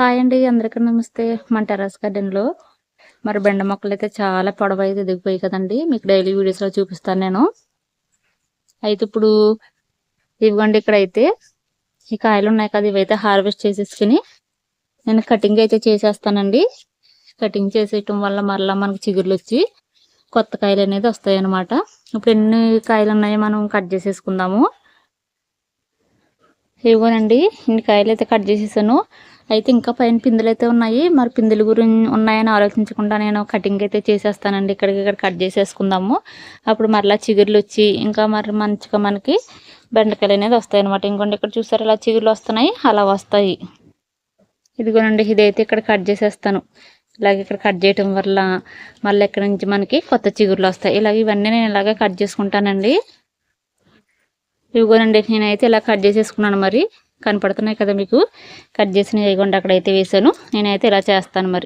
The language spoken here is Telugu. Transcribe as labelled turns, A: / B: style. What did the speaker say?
A: హాయ్ అండి అందరికీ నమస్తే. మన టెర్రస్ గార్డెన్లో మరి బెండ మొక్కలు అయితే చాలా పొడవు అయితే ఎదిగిపోయి కదండి. మీకు డైలీ వీడియోస్లో చూపిస్తాను నేను. అయితే ఇప్పుడు ఇవ్వండి ఇక్కడైతే. ఈ కాయలు ఉన్నాయి కదా ఇవైతే హార్వెస్ట్ చేసేసుకుని నేను కటింగ్ అయితే చేసేస్తానండి. కటింగ్ చేసేయటం వల్ల మరలా మనకు చిగుర్లు వచ్చి కొత్త కాయలు అనేది వస్తాయి అన్నమాట ఇప్పుడు ఎన్ని కాయలు ఉన్నాయో మనం కట్ చేసేసుకుందాము. ఇవ్వనండి. ఇన్ని కాయలు అయితే కట్ చేసేసాను. అయితే ఇంకా పైన పిందులు అయితే ఉన్నాయి. మరి పిందుల గురించి ఉన్నాయని ఆలోచించకుండా నేను కటింగ్ అయితే చేసేస్తానండి. ఇక్కడికి ఇక్కడ కట్ చేసేసుకుందాము. అప్పుడు మరలా చిగుర్లు వచ్చి ఇంకా మరి మంచిగా మనకి బెండకాయలు అనేది వస్తాయి అనమాట ఇంకోండి ఇక్కడ చూసారు? ఇలా చిగుర్లు వస్తున్నాయి అలా వస్తాయి. ఇదిగోనండి ఇదైతే ఇక్కడ కట్ చేసేస్తాను. ఇలాగే ఇక్కడ కట్ చేయటం వల్ల మళ్ళీ ఇక్కడ నుంచి మనకి కొత్త చిగుర్లు వస్తాయి. ఇలాగ ఇవన్నీ నేను ఇలాగే కట్ చేసుకుంటానండి. ఇవిగోనండి నేనైతే ఇలా కట్ చేసేసుకున్నాను మరి. కనపడుతున్నాయి కదా మీకు? కట్ చేసిన ఇవ్వండి అక్కడైతే వేసాను నేనైతే ఇలా చేస్తాను మరి.